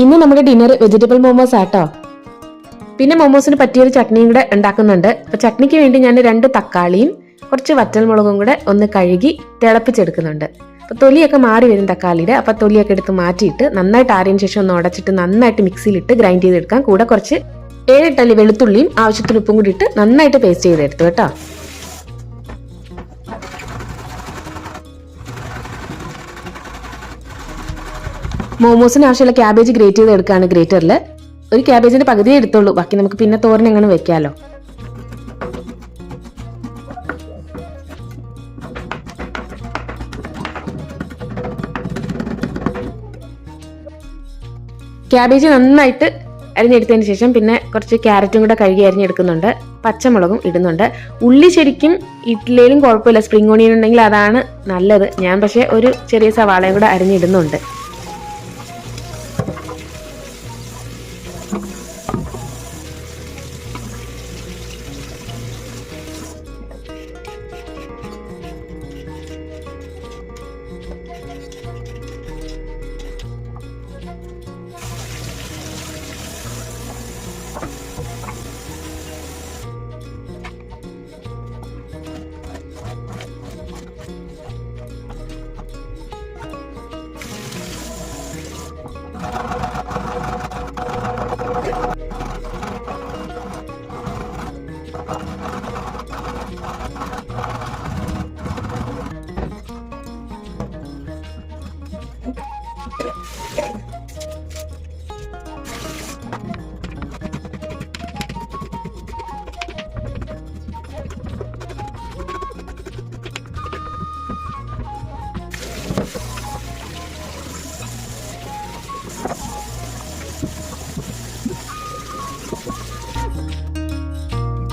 ഇന്ന് നമ്മുടെ dinner vegetable momos ആട്ടോ. പിന്നെ മോമോസിന് പറ്റിയൊരു ചട്നിയും കൂടെ ഉണ്ടാക്കുന്നുണ്ട്. അപ്പൊ ചട്നിക്ക് വേണ്ടി ഞാൻ രണ്ട് തക്കാളിയും കുറച്ച് വറ്റൽമുളകും കൂടെ ഒന്ന് കഴുകി തിളപ്പിച്ചെടുക്കുന്നുണ്ട്. അപ്പൊ തൊലിയൊക്കെ മാറി വരും തക്കാളിയുടെ. അപ്പൊ തൊലിയൊക്കെ എടുത്ത് മാറ്റിയിട്ട് നന്നായിട്ട് ആറിയതിനു ശേഷം ഒന്ന് ഉടച്ചിട്ട് നന്നായിട്ട് മിക്സിയിലിട്ട് ഗ്രൈൻഡ് ചെയ്തെടുക്കാം. കൂടെ കുറച്ച് ഏഴെട്ടല്ലി വെളുത്തുള്ളിയും ആവശ്യത്തിന് ഉപ്പും കൂടി ഇട്ട് നന്നായിട്ട് പേസ്റ്റ് ചെയ്തെടുത്തു കേട്ടോ. മോമോസിന് ആവശ്യമുള്ള ക്യാബേജ് ഗ്രേറ്റ് ചെയ്ത് എടുക്കുകയാണ് ഗ്രേറ്ററിൽ ഒരു ക്യാബേജിന്റെ പകുതി എടുത്തോളൂ ബാക്കി നമുക്ക് പിന്നെ തോരൻ എങ്ങനെ വെക്കാലോ. ക്യാബേജ് നന്നായിട്ട് അരിഞ്ഞെടുത്തതിന് ശേഷം പിന്നെ കുറച്ച് ക്യാരറ്റും കൂടെ കഴുകി അരിഞ്ഞെടുക്കുന്നുണ്ട്. പച്ചമുളകും ഇടുന്നുണ്ട്. ഉള്ളി ശരിക്കും ഇഡ്ഡലിയിലും കുഴപ്പമില്ല. സ്പ്രിംഗ് ഓണിയൻ ഉണ്ടെങ്കിൽ അതാണ് നല്ലത്. ഞാൻ പക്ഷേ ഒരു ചെറിയ സവാളയും കൂടെ അരിഞ്ഞിടുന്നുണ്ട്.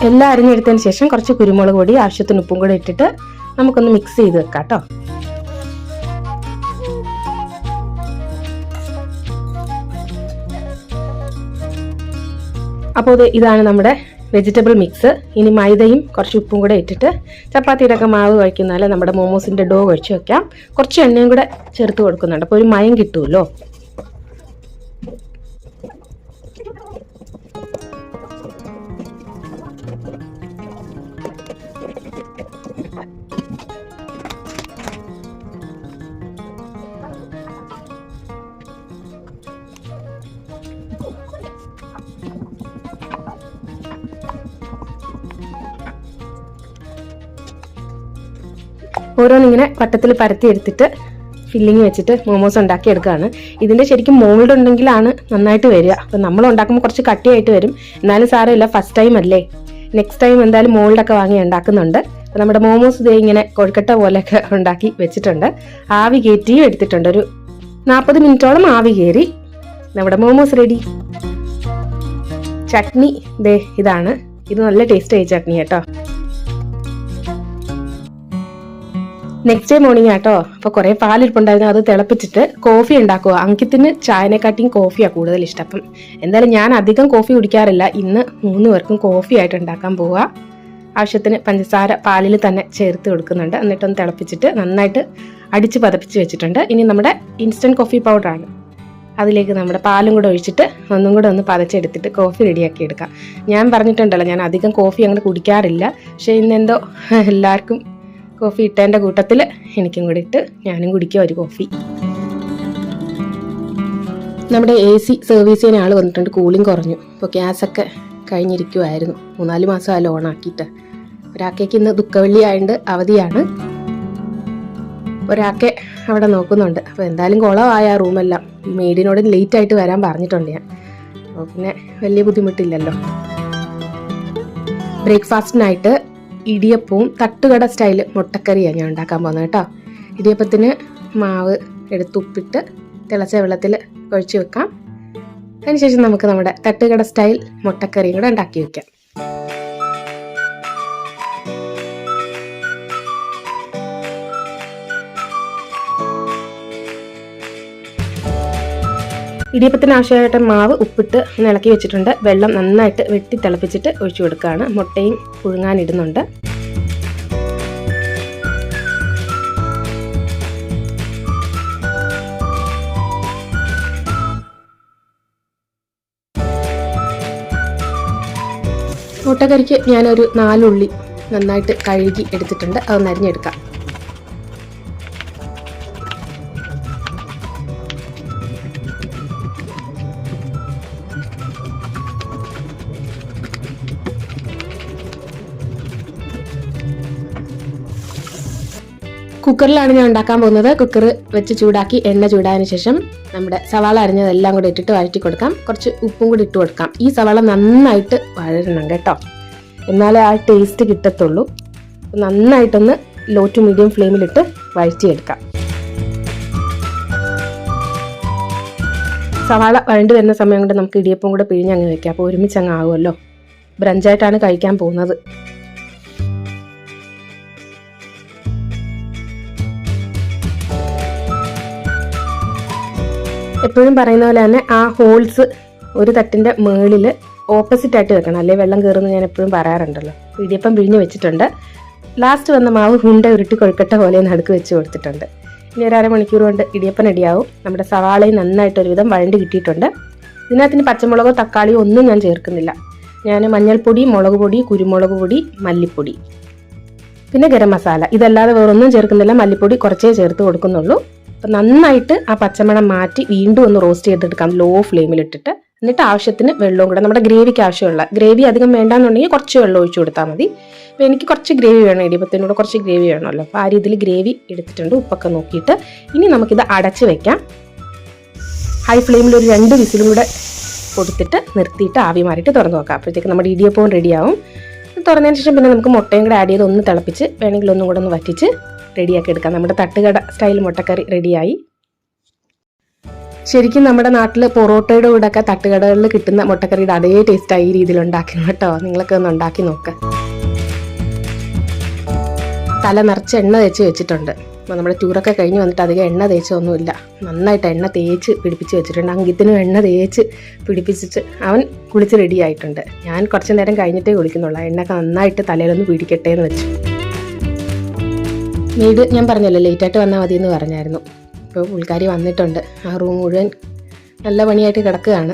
എല്ലാം അരിഞ്ഞെടുത്തതിന് ശേഷം കുറച്ച് കുരുമുളക് പൊടി ആവശ്യത്തിന് ഉപ്പും കൂടെ ഇട്ടിട്ട് നമുക്കൊന്ന് മിക്സ് ചെയ്ത് വെക്കാം കേട്ടോ അപ്പോൾ ഇത് ഇതാണ് നമ്മുടെ വെജിറ്റബിൾ മിക്സ് ഇനി മൈദയും കുറച്ച് ഉപ്പും കൂടെ ഇട്ടിട്ട് ചപ്പാത്തിയുടെ ഒക്കെ മാവ് കഴിക്കുന്നതല്ലേ നമ്മുടെ മോമോസിന്റെ ഡോ കഴിച്ച് വയ്ക്കാം കുറച്ച് എണ്ണയും കൂടെ ചേർത്ത് കൊടുക്കുന്നുണ്ട്. അപ്പോൾ ഒരു മയം കിട്ടുമല്ലോ ഓരോന്നിങ്ങനെ വട്ടത്തിൽ പരത്തി എടുത്തിട്ട് ഫില്ലിങ് വെച്ചിട്ട് മോമോസ് ഉണ്ടാക്കി എടുക്കുകയാണ് ഇതിന്റെ ശരിക്കും മോൾഡ് ഉണ്ടെങ്കിലാണ് നന്നായിട്ട് വരിക. അപ്പം നമ്മൾ ഉണ്ടാക്കുമ്പോൾ കുറച്ച് കട്ടിയായിട്ട് വരും. എന്നാലും സാരമില്ല ഫസ്റ്റ് ടൈം അല്ലേ? നെക്സ്റ്റ് ടൈം എന്തായാലും മോൾഡൊക്കെ വാങ്ങി ഉണ്ടാക്കുന്നുണ്ട്. അപ്പം നമ്മുടെ മോമോസ് ഇതേ ഇങ്ങനെ കൊഴുക്കട്ട പോലെയൊക്കെ ഉണ്ടാക്കി വെച്ചിട്ടുണ്ട്. ആവി കയറ്റിയും എടുത്തിട്ടുണ്ട്. ഒരു നാൽപ്പത് മിനിറ്റോളം ആവി കയറി. നമ്മുടെ മോമോസ് റെഡി ചട്നി ദേ ഇതാണ്. ഇത് നല്ല ടേസ്റ്റ് ആയി ചട്നി കേട്ടോ. നെക്സ്റ്റ് ഡേ മോർണിംഗ് ആട്ടോ. അപ്പൊ കുറെ പാലിരിപ്പുണ്ടായിരുന്നു. അത് തിളപ്പിച്ചിട്ട് കോഫി ഉണ്ടാക്കുക. അങ്കിത്തിന് ചായനെക്കാട്ടിയും കോഫിയാണ് കൂടുതൽ ഇഷ്ടം. അപ്പം എന്തായാലും ഞാൻ അധികം കോഫി കുടിക്കാറില്ല. ഇന്ന് മൂന്ന് പേർക്കും കോഫി ആയിട്ട് ഉണ്ടാക്കാൻ പോവുക ആവശ്യത്തിന് പഞ്ചസാര പാലിൽ തന്നെ ചേർത്ത് കൊടുക്കുന്നുണ്ട്. എന്നിട്ടൊന്ന് തിളപ്പിച്ചിട്ട് നന്നായിട്ട് അടിച്ച് പതപ്പിച്ച് വെച്ചിട്ടുണ്ട്. ഇനി നമ്മുടെ ഇൻസ്റ്റന്റ് കോഫി പൗഡറാണ് അതിലേക്ക് നമ്മുടെ പാലും കൂടെ ഒഴിച്ചിട്ട് ഒന്നും കൂടെ ഒന്ന് പതച്ചെടുത്തിട്ട് കോഫി റെഡിയാക്കി എടുക്കാം. ഞാൻ പറഞ്ഞിട്ടുണ്ടല്ലോ ഞാൻ അധികം കോഫി അങ്ങനെ കുടിക്കാറില്ല. പക്ഷേ ഇന്നെന്തോ എല്ലാവർക്കും കോഫി ഇട്ടതിന്റെ കൂട്ടത്തിൽ എനിക്കും കൂടി ഇട്ട് ഞാനും കുടിക്കുക ഒരു കോഫി. നമ്മുടെ എ സി സർവീസ് ചെയ്യുന്ന ആൾ വന്നിട്ടുണ്ട് കൂളിംഗ് കുറഞ്ഞു. ഇപ്പോൾ ഗ്യാസൊക്കെ കഴിഞ്ഞിരിക്കുമായിരുന്നു മൂന്നാൽ മാസം ആ ലോണാക്കിയിട്ട് ഒരാക്കേക്ക് ഇന്ന് ദുഃഖവെള്ളി ആയതുകൊണ്ട് അവധിയാണ്. ഒരാക്കെ അവിടെ നോക്കുന്നുണ്ട്. അപ്പോൾ എന്തായാലും കുളമായ ആ റൂമെല്ലാം മെയ്ഡിനോട് ലേറ്റ് ആയിട്ട് വരാൻ പറഞ്ഞിട്ടുണ്ട് ഞാൻ. അപ്പോൾ പിന്നെ വലിയ ബുദ്ധിമുട്ടില്ലല്ലോ. ബ്രേക്ക്ഫാസ്റ്റിനായിട്ട് ഇടിയപ്പവും തട്ടുകട സ്റ്റൈൽ മുട്ടക്കറിയാണ് ഞാൻ ഉണ്ടാക്കാൻ പോകുന്നത് കേട്ടോ. ഇടിയപ്പത്തിന് മാവ് എടുത്ത് ഉപ്പിട്ട് തിളച്ച വെള്ളത്തിൽ കുഴച്ച് വെക്കാം. അതിനുശേഷം നമുക്ക് നമ്മുടെ തട്ടുകട സ്റ്റൈൽ മുട്ടക്കറിയും കൂടെ ഉണ്ടാക്കി വെക്കാം. ഇടിയപ്പത്തിന് ആവശ്യമായിട്ട് മാവ് ഉപ്പിട്ട് ഇളക്കി വെച്ചിട്ടുണ്ട്. വെള്ളം നന്നായിട്ട് വെട്ടി തിളപ്പിച്ചിട്ട് ഒഴിച്ചു കൊടുക്കുകയാണ്. മുട്ടയും പുഴുങ്ങാനിടുന്നുണ്ട് മുട്ടക്കറിക്ക് ഞാനൊരു നാലുള്ളി നന്നായിട്ട് കഴുകി എടുത്തിട്ടുണ്ട്. അത് നരിഞ്ഞെടുക്കാം കുക്കറിലാണ് ഞാൻ ഉണ്ടാക്കാൻ പോകുന്നത്. കുക്കർ വെച്ച് ചൂടാക്കി എണ്ണ ചൂടായതിന് ശേഷം നമ്മുടെ സവാള അരിഞ്ഞതെല്ലാം കൂടി ഇട്ടിട്ട് വഴറ്റി കൊടുക്കാം. കുറച്ച് ഉപ്പും കൂടി ഇട്ട് കൊടുക്കാം. ഈ സവാള നന്നായിട്ട് വഴരണം കേട്ടോ. എന്നാലേ ആ ടേസ്റ്റ് കിട്ടത്തുള്ളൂ. നന്നായിട്ടൊന്ന് ലോ ടു മീഡിയം ഫ്ലെയിമിലിട്ട് വഴറ്റിയെടുക്കാം. സവാള വഴണ്ട് വരുന്ന സമയം കൊണ്ട് നമുക്ക് ഇടിയപ്പം കൂടെ പിഴിഞ്ഞങ്ങ് വയ്ക്കാം അപ്പോൾ ഒരുമിച്ച് അങ്ങ് ആവുമല്ലോ. ബ്രഞ്ചായിട്ടാണ് കഴിക്കാൻ പോകുന്നത്. എപ്പോഴും പറയുന്ന പോലെ തന്നെ ആ ഹോൾസ് ഒരു തട്ടിന്റെ മേളിൽ ഓപ്പോസിറ്റ് ആയിട്ട് വെക്കണം. അല്ലെങ്കിൽ വെള്ളം കയറുമെന്ന് ഞാൻ എപ്പോഴും പറയാറുണ്ടല്ലോ. ഇടിയപ്പം പിഴിഞ്ഞ് വെച്ചിട്ടുണ്ട്. ലാസ്റ്റ് വന്ന മാവ് ഹുണ്ട ഉരുട്ടി കൊഴുക്കട്ട പോലെ നടുക്ക് വെച്ച് കൊടുത്തിട്ടുണ്ട്. ഇനി ഒരു അരമണിക്കൂർ കൊണ്ട് ഇടിയപ്പം റെഡിയാവും നമ്മുടെ സവാളയും നന്നായിട്ട് ഒരുവിധം വഴണ്ട് കിട്ടിയിട്ടുണ്ട്. ഇതിനകത്തിന് പച്ചമുളകോ തക്കാളിയോ ഒന്നും ഞാൻ ചേർക്കുന്നില്ല. ഞാൻ മഞ്ഞൾപ്പൊടി മുളക് പൊടി കുരുമുളക് പൊടി മല്ലിപ്പൊടി. പിന്നെ ഗരം മസാല. ഇതല്ലാതെ വേറൊന്നും ചേർക്കുന്നില്ല. മല്ലിപ്പൊടി കുറച്ചേ ചേർത്ത് കൊടുക്കുന്നുള്ളൂ. അപ്പം നന്നായിട്ട് ആ പച്ചമണം മാറ്റി വീണ്ടും ഒന്ന് റോസ്റ്റ് ചെയ്തെടുക്കാം ലോ ഫ്ലെയിമിലിട്ടിട്ട്. എന്നിട്ട് ആവശ്യത്തിന് വെള്ളവും കൂടെ നമ്മുടെ ഗ്രേവിക്ക് ആവശ്യമുള്ള ഗ്രേവി അധികം വേണ്ടാന്നുണ്ടെങ്കിൽ കുറച്ച് വെള്ളം ഒഴിച്ചു കൊടുത്താൽ മതി. അപ്പോൾ എനിക്ക് കുറച്ച് ഗ്രേവി വേണം ഇടിയപ്പത്തിനോട് കുറച്ച് ഗ്രേവി വേണമല്ലോ. അപ്പോൾ ആ രീതിയിൽ ഗ്രേവി എടുത്തിട്ടുണ്ട് ഉപ്പൊക്കെ നോക്കിയിട്ട്. ഇനി നമുക്കിത് അടച്ച് വെക്കാം. ഹൈ ഫ്ലെയിമിൽ ഒരു രണ്ട് വിസിലും കൂടെ കൊടുത്തിട്ട് നിർത്തിയിട്ട് ആവി മാറിയിട്ട് തുറന്ന് നോക്കാം അപ്പോഴത്തേക്ക് നമ്മുടെ ഇടിയപ്പവും റെഡിയാവും തുറന്നതിന് ശേഷം പിന്നെ നമുക്ക് മുട്ടയും കൂടെ ആഡ് ചെയ്ത് ഒന്ന് തിളപ്പിച്ച് വേണമെങ്കിൽ ഒന്നും കൂടെ ഒന്ന് വറ്റിച്ച് റെഡിയാക്കി എടുക്കാം. നമ്മുടെ തട്ടുകട സ്റ്റൈൽ മുട്ടക്കറി റെഡിയായി. ശരിക്കും നമ്മുടെ നാട്ടിൽ പൊറോട്ടയുടെ കൂടെ ഒക്കെ തട്ടുകടകളിൽ കിട്ടുന്ന മുട്ടക്കറിയുടെ അതേ ടേസ്റ്റായി ഈ രീതിയിൽ ഉണ്ടാക്കണം കേട്ടോ. നിങ്ങളൊക്കെ ഒന്ന് ഉണ്ടാക്കി നോക്ക്. തല നിറച്ച് എണ്ണ തേച്ച് വെച്ചിട്ടുണ്ട്. അപ്പോൾ നമ്മുടെ ടൂറൊക്കെ കഴിഞ്ഞ് വന്നിട്ട് അധികം എണ്ണ തേച്ചൊന്നുമില്ല. നന്നായിട്ട് എണ്ണ തേച്ച് പിടിപ്പിച്ച് വെച്ചിട്ടുണ്ട്. അങ്കിത്തിനും എണ്ണ തേച്ച് പിടിപ്പിച്ചിട്ട് അവൻ കുളിച്ച് റെഡി ആയിട്ടുണ്ട്. ഞാൻ കുറച്ച് നേരം കഴിഞ്ഞിട്ടേ കുളിക്കുന്നുള്ളൂ. എണ്ണ നന്നായിട്ട് തലയിലൊന്ന് പിടിക്കട്ടെ എന്ന് വെച്ചു. മെയ്ഡ് ഞാൻ പറഞ്ഞല്ലോ ലേറ്റായിട്ട് വന്നാൽ മതി എന്ന് പറഞ്ഞായിരുന്നു. ഇപ്പോൾ പുള്ളിക്കാരി വന്നിട്ടുണ്ട്. ആ റൂം മുഴുവൻ നല്ല പണിയായിട്ട് കിടക്കുകയാണ്.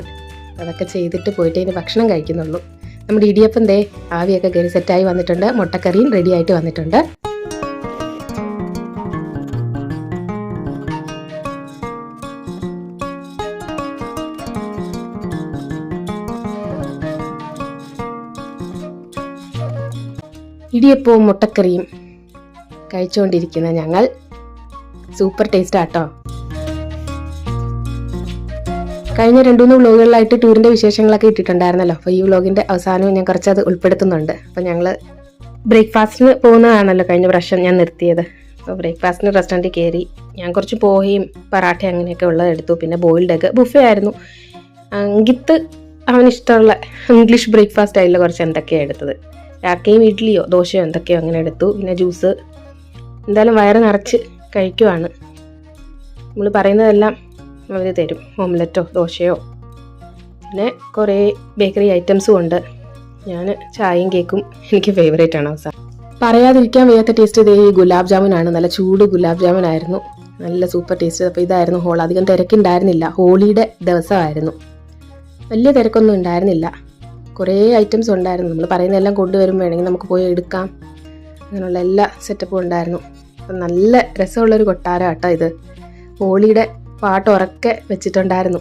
അതൊക്കെ ചെയ്തിട്ട് പോയിട്ട് ഇനി ഭക്ഷണം കഴിക്കുന്നുള്ളൂ. നമ്മുടെ ഇടിയപ്പം ദേ ആവിയൊക്കെ കയറി സെറ്റായി വന്നിട്ടുണ്ട്. മുട്ടക്കറിയും റെഡി ആയിട്ട് വന്നിട്ടുണ്ട്. ഇടിയപ്പവും മുട്ടക്കറിയും കഴിച്ചുകൊണ്ടിരിക്കുന്ന ഞങ്ങൾ. സൂപ്പർ ടേസ്റ്റ് ആട്ടോ കഴിഞ്ഞ രണ്ടു മൂന്ന് വ്ളോഗുകളിലായിട്ട് ടൂറിന്റെ വിശേഷങ്ങളൊക്കെ ഇട്ടിട്ടുണ്ടായിരുന്നല്ലോ. അപ്പോൾ ഈ വ്ളോഗിന്റെ അവസാനവും ഞാൻ കുറച്ചത് ഉൾപ്പെടുത്തുന്നുണ്ട്. അപ്പോൾ ഞങ്ങൾ ബ്രേക്ക്ഫാസ്റ്റിന് പോകുന്നതാണല്ലോ കഴിഞ്ഞ പ്രാവശ്യം ഞാൻ നിർത്തിയത്. അപ്പോൾ ബ്രേക്ക്ഫാസ്റ്റിന് റെസ്റ്റോറന്റിൽ കയറി ഞാൻ കുറച്ച് പോഹയും പറാട്ട അങ്ങനെയൊക്കെ ഉള്ളത് എടുത്തു. പിന്നെ ബോയിൽഡ് എഗ് ബുഫേ ആയിരുന്നു. അങ്കിത്ത് അവനിഷ്ടമുള്ള ഇംഗ്ലീഷ് ബ്രേക്ക്ഫാസ്റ്റ് ആയില്ല കുറച്ച് എന്തൊക്കെയാണ് എടുത്തത്? രാക്കയും ഇഡ്ഡലിയോ ദോശയോ എന്തൊക്കെയോ അങ്ങനെ എടുത്തു. പിന്നെ ജ്യൂസ് എന്തായാലും വയറ് നിറച്ച് കഴിക്കുവാണ്. നമ്മൾ പറയുന്നതെല്ലാം അവർ തരും. ഓംലെറ്റോ ദോശയോ. പിന്നെ കുറേ ബേക്കറി ഐറ്റംസും ഉണ്ട്. ഞാൻ ചായയും കേക്കും എനിക്ക് ഫേവറേറ്റ് ആണ് അവസാനം. പറയാതിരിക്കാൻ വയ്യാത്ത ടേസ്റ്റ് ഇതേ ഈ ഗുലാബ് ജാമുൻ ആണ്. നല്ല ചൂട് ഗുലാബ് ജാമുൻ ആയിരുന്നു. നല്ല സൂപ്പർ ടേസ്റ്റ് അപ്പോൾ ഇതായിരുന്നു ഹോൾ. അധികം തിരക്കുണ്ടായിരുന്നില്ല. ഹോളിയുടെ ദിവസമായിരുന്നു. വലിയ തിരക്കൊന്നും ഉണ്ടായിരുന്നില്ല. കുറേ ഐറ്റംസ് ഉണ്ടായിരുന്നു. നമ്മൾ പറയുന്നതെല്ലാം കൊണ്ടുവരും വേണമെങ്കിൽ നമുക്ക് പോയി എടുക്കാം. അങ്ങനെയുള്ള എല്ലാ സെറ്റപ്പും ഉണ്ടായിരുന്നു. അപ്പം നല്ല രസമുള്ളൊരു കൊട്ടാരം കേട്ടോ ഇത്. ഹോളിയുടെ പാട്ട് ഉറക്കെ വെച്ചിട്ടുണ്ടായിരുന്നു.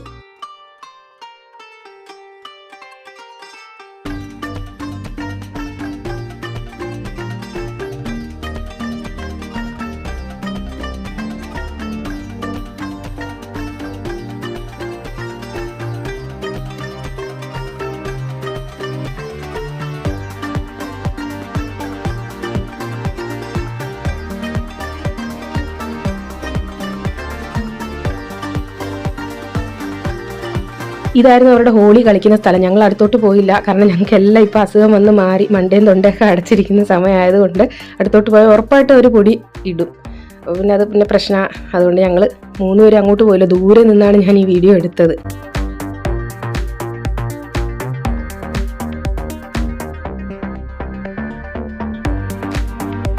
ഇതായിരുന്നു അവരുടെ ഹോളി കളിക്കുന്ന സ്ഥലം. ഞങ്ങൾ അടുത്തോട്ട് പോയില്ല. കാരണം ഞങ്ങൾക്ക് എല്ലാം ഇപ്പം അസുഖം വന്ന് മാറി മണ്ടയും തൊണ്ടയൊക്കെ അടച്ചിരിക്കുന്ന സമയമായതുകൊണ്ട് അടുത്തോട്ട് പോയാൽ ഉറപ്പായിട്ട് ഒരു പൊടി ഇടും. പിന്നെ അത് പിന്നെ പ്രശ്നമാണ് അതുകൊണ്ട് ഞങ്ങൾ മൂന്നുപേരും അങ്ങോട്ട് പോയില്ല. ദൂരെ നിന്നാണ് ഞാൻ ഈ വീഡിയോ എടുത്തത്.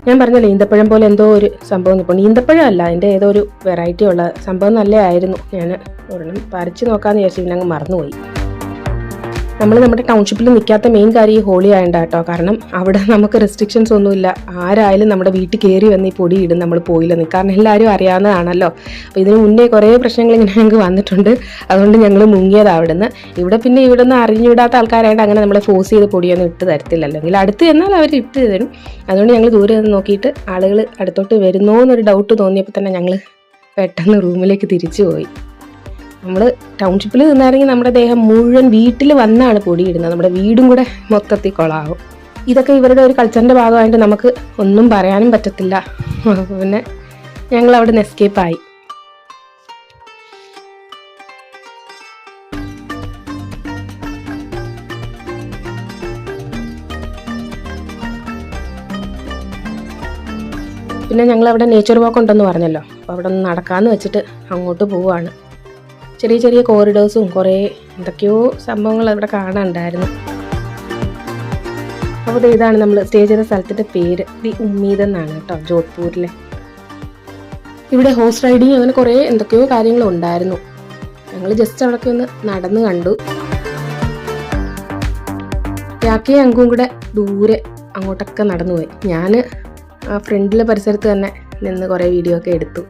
ഞാൻ പറഞ്ഞല്ലോ ഈന്തപ്പഴം പോലെ എന്തോ ഒരു സംഭവം ഇപ്പോൾ ഈന്തപ്പഴം അല്ല അതിന്റെ ഏതോ ഒരു വെറൈറ്റി ഉള്ള സംഭവം നല്ലതായിരുന്നു ഞാൻ ഒരെണ്ണം പറിച്ച് നോക്കാമെന്ന് വിചാരിച്ചു പിന്നെ അങ്ങ് മറന്നുപോയി. നമ്മൾ നമ്മുടെ ടൗൺഷിപ്പിൽ നിൽക്കാത്ത മെയിൻ കാര്യം ഈ ഹോളി ആയണ്ട കേട്ടോ കാരണം അവിടെ നമുക്ക് റെസ്ട്രിക്ഷൻസ് ഒന്നുമില്ല. ആരായാലും നമ്മുടെ വീട്ടിൽ കയറി വന്ന് ഈ പൊടി ഇടും നമ്മൾ പോയില്ല. നിൽക്കുക കാരണം എല്ലാവരും അറിയാവുന്നതാണല്ലോ. അപ്പോൾ ഇതിന് മുന്നേ കുറേ പ്രശ്നങ്ങൾ ഇങ്ങനെ ഞങ്ങൾക്ക് വന്നിട്ടുണ്ട്. അതുകൊണ്ട് ഞങ്ങൾ മുങ്ങിയത് അവിടെ നിന്ന് ഇവിടെ പിന്നെ ഇവിടെ നിന്ന് അറിഞ്ഞുവിടാത്ത ആൾക്കാരായിട്ട് അങ്ങനെ നമ്മളെ ഫോഴ്സ് ചെയ്ത് പൊടിയൊന്നും ഇട്ട് തരത്തില്ലല്ലോ. എങ്കിൽ അടുത്ത് ചെന്നാൽ അവർ ഇട്ട് തരും. അതുകൊണ്ട് ഞങ്ങൾ ദൂരെ നിന്ന് നോക്കിയിട്ട് ആളുകൾ അടുത്തോട്ട് വരുന്നോ എന്നൊരു ഡൗട്ട് തോന്നിയപ്പോൾ തന്നെ ഞങ്ങൾ പെട്ടെന്ന് റൂമിലേക്ക് തിരിച്ചു പോയി. നമ്മൾ ടൗൺഷിപ്പിൽ നിന്നായിരുന്നെങ്കിൽ നമ്മുടെ ദേഹം മുഴുവൻ വീട്ടിൽ വന്നാണ് പൊടിയിടുന്നത്. നമ്മുടെ വീടും കൂടെ മൊത്തത്തിൽ കൊളാവും. ഇതൊക്കെ ഇവരുടെ ഒരു കൾച്ചറിന്റെ ഭാഗമായിട്ട് നമുക്ക് ഒന്നും പറയാനും പറ്റത്തില്ല. പിന്നെ ഞങ്ങൾ അവിടെ നിന്ന് എസ്കേപ്പായി പിന്നെ ഞങ്ങൾ അവിടെ നേച്ചർ വാക്ക് ഉണ്ടെന്ന് പറഞ്ഞല്ലോ. അപ്പോൾ അവിടെ ഒന്ന് നടക്കാമെന്ന് വെച്ചിട്ട് അങ്ങോട്ട് പോവുകയാണ് ചെറിയ ചെറിയ കോറിഡേഴ്സും കുറേ എന്തൊക്കെയോ സംഭവങ്ങൾ അവിടെ കാണാനുണ്ടായിരുന്നു. അപ്പോൾ ഇതാണ് നമ്മൾ സ്റ്റേ ചെയ്ത സ്ഥലത്തിന്റെ പേര്. ദി ഉമ്മീദ് എന്നാണ് കേട്ടോ ജോധ്പൂരിലെ. ഇവിടെ ഹോഴ്സ് റൈഡിങ് അങ്ങനെ കുറേ എന്തൊക്കെയോ കാര്യങ്ങൾ ഉണ്ടായിരുന്നു. ഞങ്ങൾ ജസ്റ്റ് അവിടെ ഒന്ന് നടന്ന് കണ്ടു. യാക്കയും അങ്കും കൂടെ ദൂരെ അങ്ങോട്ടൊക്കെ നടന്നു പോയി ഞാൻ ആ ഫ്രണ്ടിലെ പരിസരത്ത് തന്നെ നിന്ന് കുറേ വീഡിയോ ഒക്കെ എടുത്തു.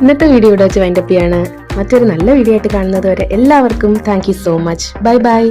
ഇന്നത്തെ വീഡിയോ ഇവിടെ വെച്ച് വൈൻഡപ്പ് ചെയ്യാണ്. മറ്റൊരു നല്ല വീഡിയോ ആയിട്ട് കാണുന്നത് വരെ എല്ലാവർക്കും thank so much bye bye